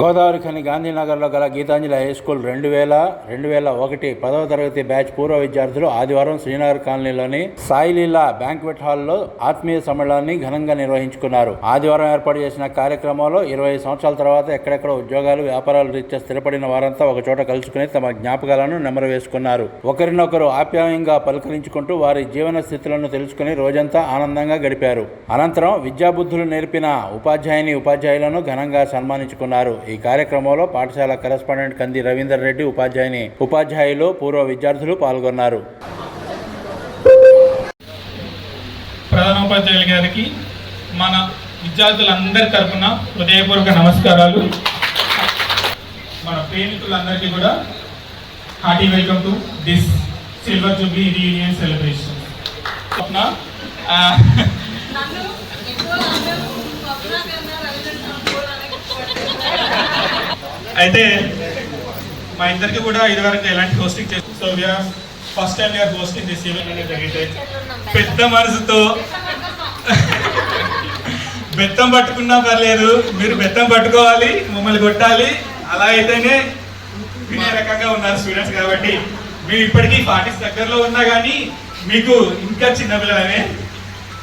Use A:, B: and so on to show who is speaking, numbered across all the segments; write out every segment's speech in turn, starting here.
A: గోదావరి ఖని గాంధీనగర్లో గల Gitanjali high school రెండు వేల రెండు వేల ఒకటి పదవ తరగతి బ్యాచ్ పూర్వ విద్యార్థులు ఆదివారం శ్రీనగర్ కాలనీలోని సాయిలీలా బ్యాంక్వెట్ హాల్లో ఆత్మీయ సమ్మేళనాన్ని ఘనంగా నిర్వహించుకున్నారు. ఆదివారం ఏర్పాటు చేసిన కార్యక్రమంలో ఇరవై సంవత్సరాల తర్వాత ఎక్కడెక్కడ ఉద్యోగాలు వ్యాపారాలు రీత్యా స్థిరపడిన వారంతా ఒక చోట కలుసుకుని తమ జ్ఞాపకాలను నెమరు వేసుకున్నారు ఒకరినొకరు ఆప్యాయంగా పలకరించుకుంటూ వారి జీవన స్థితులను తెలుసుకుని రోజంతా ఆనందంగా గడిపారు. అనంతరం విద్యాబుద్ధులు నేర్పిన ఉపాధ్యాయుని ఉపాధ్యాయులను ఘనంగా సన్మానించుకున్నారు. ఈ కార్యక్రమంలో పాఠశాల కరెస్పాండెంట్ కంది రవీందర్ రెడ్డి ఉపాధ్యాయుని ఉపాధ్యాయులు పూర్వ విద్యార్థులు పాల్గొన్నారు.
B: ప్రధానోపాధ్యాయులు గారికి మన విద్యార్థులందరి తరఫున హృదయపూర్వక నమస్కారాలు. మన ప్రేమికులందరికీ కూడా hearty
C: welcome to this silver jubilee reunion celebration.
B: అయితే మా ఇద్దరికి కూడా ఇదివరకు ఎలాంటి హోస్టింగ్ చేస్తాం so we are first time we are hosting this event అనేది జరిగితే పెద్ద మనసుతో బెత్తం పట్టుకున్నా పర్లేదు మీరు బెత్తం పట్టుకోవాలి మమ్మల్ని కొట్టాలి. అలా అయితేనే వినే రకంగా ఉన్నారు స్టూడెంట్స్ కాబట్టి మేము ఇప్పటికీ పార్టీస్ దగ్గరలో ఉన్నా కానీ మీకు ఇంకా చిన్న పిల్లలనే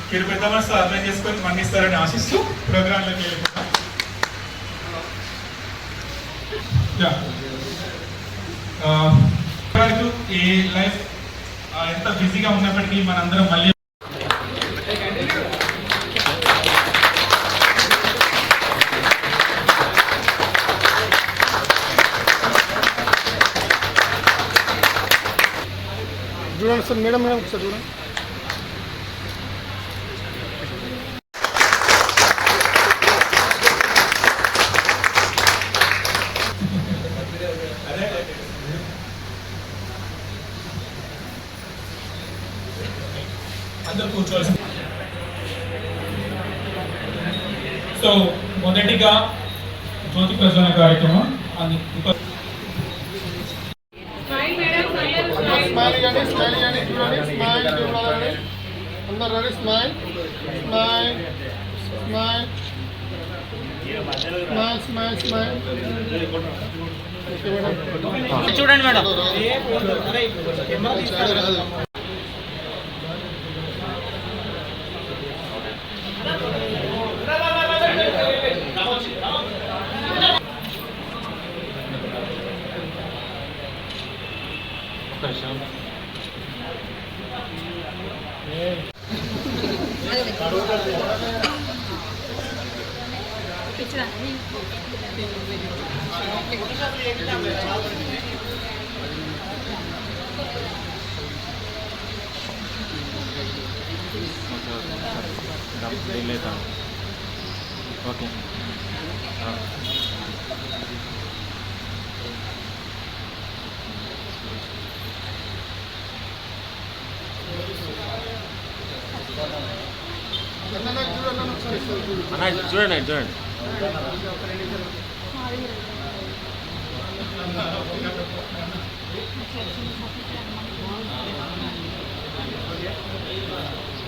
B: మీరు పెద్ద మనసు అర్థం చేసుకొని మన్నిస్తారని ఆశిస్తూ ప్రోగ్రాంలోకి వెళ్ళిపోతాం యా లైఫ్ uh, ఎంత బిజీగా ఉన్నప్పటికీ మనందరం మళ్ళీ
D: చూడండి సార్ మేడం మేడం ఒకసారి చూడండి.
B: అందరూ కూర్చోవాల్సి సో మొదటిగా జ్యోతి ప్రజ్వలన కార్యక్రమం అది ఉప-
C: స్మైల్ మేడం అందరూ
D: స్మైల్ ఇవ్వండి స్మైల్ ఇవ్వండి చూడండి స్మైల్ చూడాలండి అందరు ready smile smile smile smile smile smile okay madam
E: చూడండి మేడం ఓకే.
D: అన్న చూడండి చూడండి.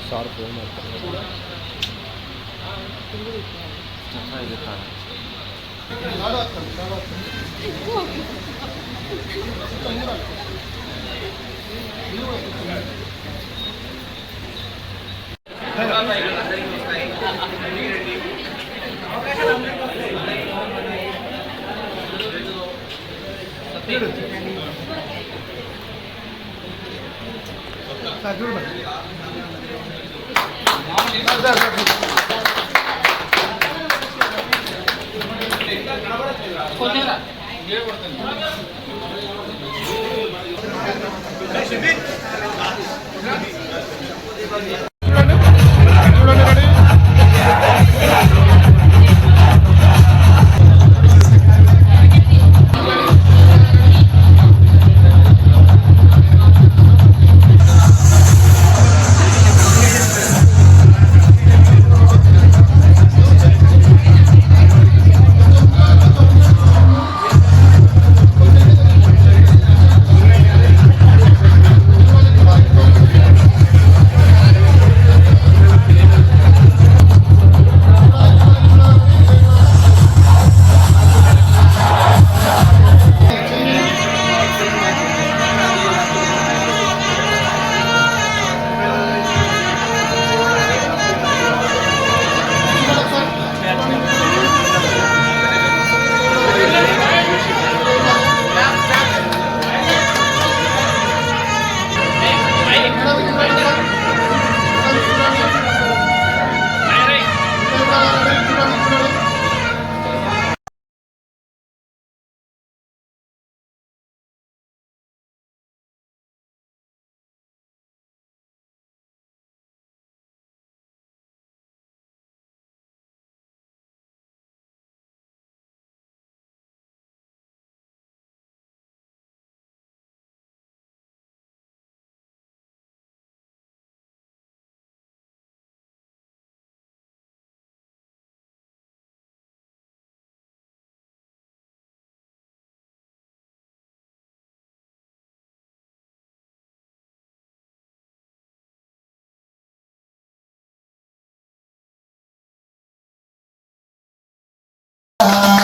D: ಶಾರ್ಪ್ ಮಾಡ್ತಾರೆ ಚೆನ್ನಾಗಿದೆ ತಾನೆ ಅವಕಾಶ Terima kasih.
F: Uh...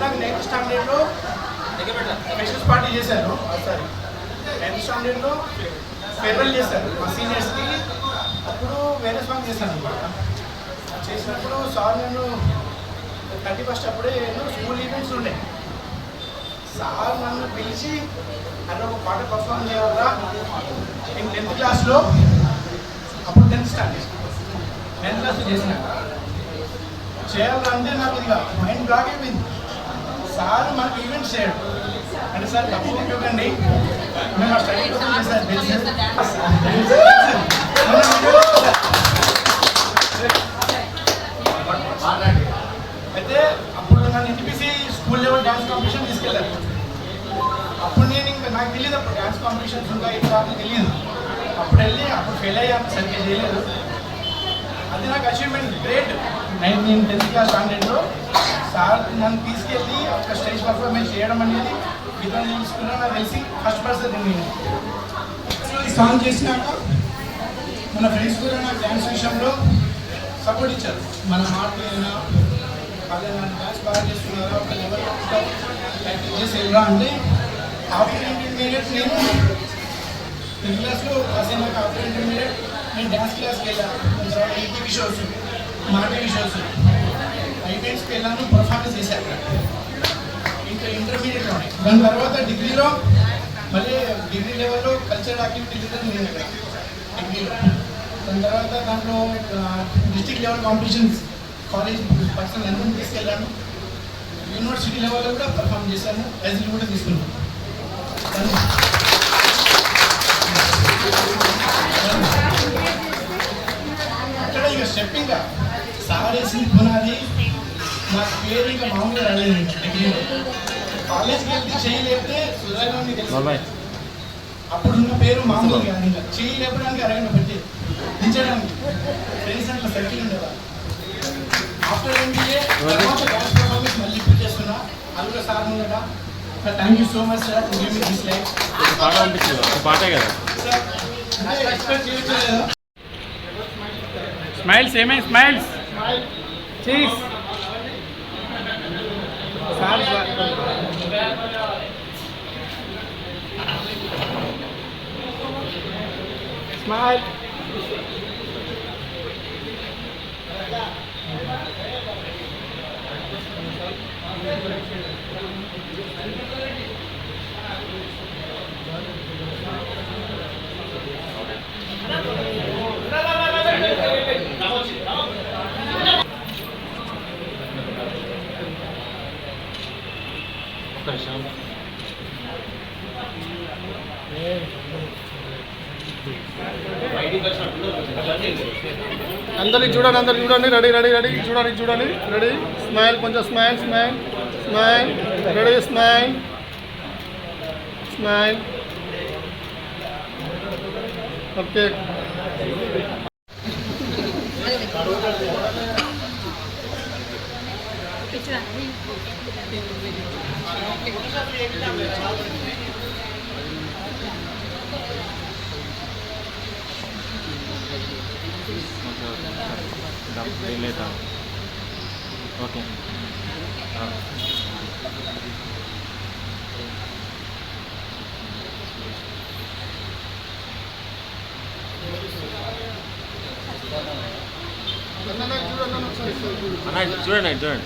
F: నాకు నైన్త్ స్టాండర్డ్లో ఫ్రెషర్స్ పార్టీ చేశారు సారీ నైన్త్ స్టాండర్డ్లో ఫేర్వెల్ చేశారు మా సీనియర్స్కి అప్పుడు వేరే సాంగ్ చేశాను అనమాట చేసినప్పుడు సార్ నేను థర్టీ ఫస్ట్ అప్పుడే ఎన్నో స్కూల్ ఈవెంట్స్ ఉండే. సార్ నన్ను పిలిచి అక్కడ ఒక పాట పర్ఫామ్ చేయాలా నేను టెన్త్ క్లాస్లో అప్పుడు టెన్త్ స్టాండర్డ్ టెన్త్ క్లాస్లో చేసిన. చేయాలంటే నాకు ఇది మైండ్ బ్లాక్ అయిపోయింది. సార్ మనకు ఈవెంట్స్ చేయడు అంటే సార్ తప్పు చూడండి మేము స్టడీ తెలుసు? అయితే అప్పుడు నన్ను NTPC school level dance competition తీసుకెళ్ళారు. అప్పుడు నేను ఇంకా నాకు తెలియదు అప్పుడు డ్యాన్స్ కాంపిటీషన్స్ ఉంటాయి ఇట్లా తెలియదు. అప్పుడు వెళ్ళి అప్పుడు ఫెయిల్ అయ్యాను సరిగ్గా చేయలేదు. అది నాకు అచీవ్మెంట్ గ్రేట్ నైన్ నేను టెన్త్ క్లాస్ స్టాండర్డ్లో సార్ నన్ను తీసుకెళ్ళి ఒక స్టేజ్ పర్ఫార్మెన్స్ చేయడం అనేది విధానం తెలుసుకున్నా నాకు తెలిసి ఫస్ట్ పర్సన్ నేను ఈ సాంగ్ చేసినాక మన ఫ్రెండ్స్ కూడా నాకు డ్యాన్స్ విషయంలో సపోర్ట్ ఇచ్చారు. మన మాట అయినా వాళ్ళు నన్ను డ్యాన్స్ బాగా చేస్తున్నారా ఒక లెవెల్ ప్రాక్టీస్ చేసేవరా అంటే ఆఫ్టర్ ఇంటర్మీడియట్ నేను టెన్త్ క్లాస్లో అసలు నాకు ఆఫ్టర్ ఇంటర్మీడియట్ నేను డ్యాన్స్ క్లాస్కి వెళ్ళాను. షోస్ మా టీవీ షోస్ ఐటెన్స్కి వెళ్ళాను పర్ఫార్మెన్స్ చేశాను ఇంకా ఇంటర్మీడియట్లోనే దాని తర్వాత డిగ్రీలో మళ్ళీ డిగ్రీ లెవెల్లో కల్చరల్ యాక్టివిటీ లీడర్ నేను ఇక్కడ డిగ్రీలో. దాని తర్వాత దాంట్లో district level competitions college personal అందరినీ తీసుకెళ్ళాను. యూనివర్సిటీ లెవెల్లో కూడా పర్ఫామ్ చేశాను. యాజ్ కూడా తీసుకున్నాను. ఇక స్టెప్పింగ్ సార్ వేసింది పునాది నాకు పేరు ఇంకా మామూలుగా రాలేదు. కాలేజ్కి వెళ్తే చేయలేపితే సుధాకర్ తెలుసు. అప్పుడున్న పేరు మామూలు కాదు ఇంకా చేయి లేపడానికి అరగంట పట్టేది దించడానికి ఫ్రెండ్స్ అట్లా సర్కిల్ ఉండేవారు. ఆఫ్టర్ ఎంబీఏ తర్వాత డాన్స్ పర్ఫార్మెన్స్ మళ్ళీ ఇప్పుడు చేస్తున్నా. సార్ ముందట thank you so much sir give me this
E: life పాట పాటే కదా.
F: సార్ ఎక్స్పెక్ట్ చేయట్లేదు
B: స్మైల్స్ ఏమేమి స్మైల్స్
F: చీజ్ సార్ స్మైల్
E: ఒక్క
D: అందరికి చూడండి అందరికి చూడండి రెడీ రెడీ రెడీ చూడండి చూడండి రెడీ స్మైల్ కొంచెం smile smile smile ready smile smile okay
E: okay okay సరే డబ్బు లేట్ ఓకే ఆ.
D: అన్న చూడండి అన్న ఒకసారి చూడండి
E: అన్న ఇటు చూడండి ఇటు చూడండి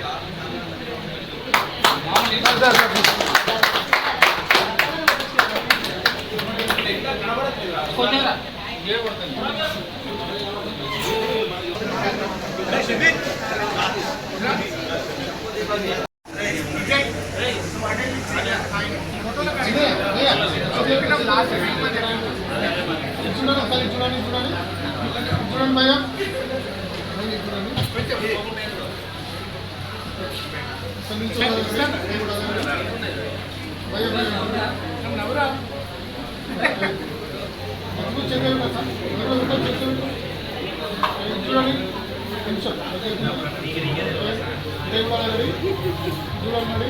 D: సార్ ಏನ್ ಮಾಡಿ ದೂರ ಮಾಡಿ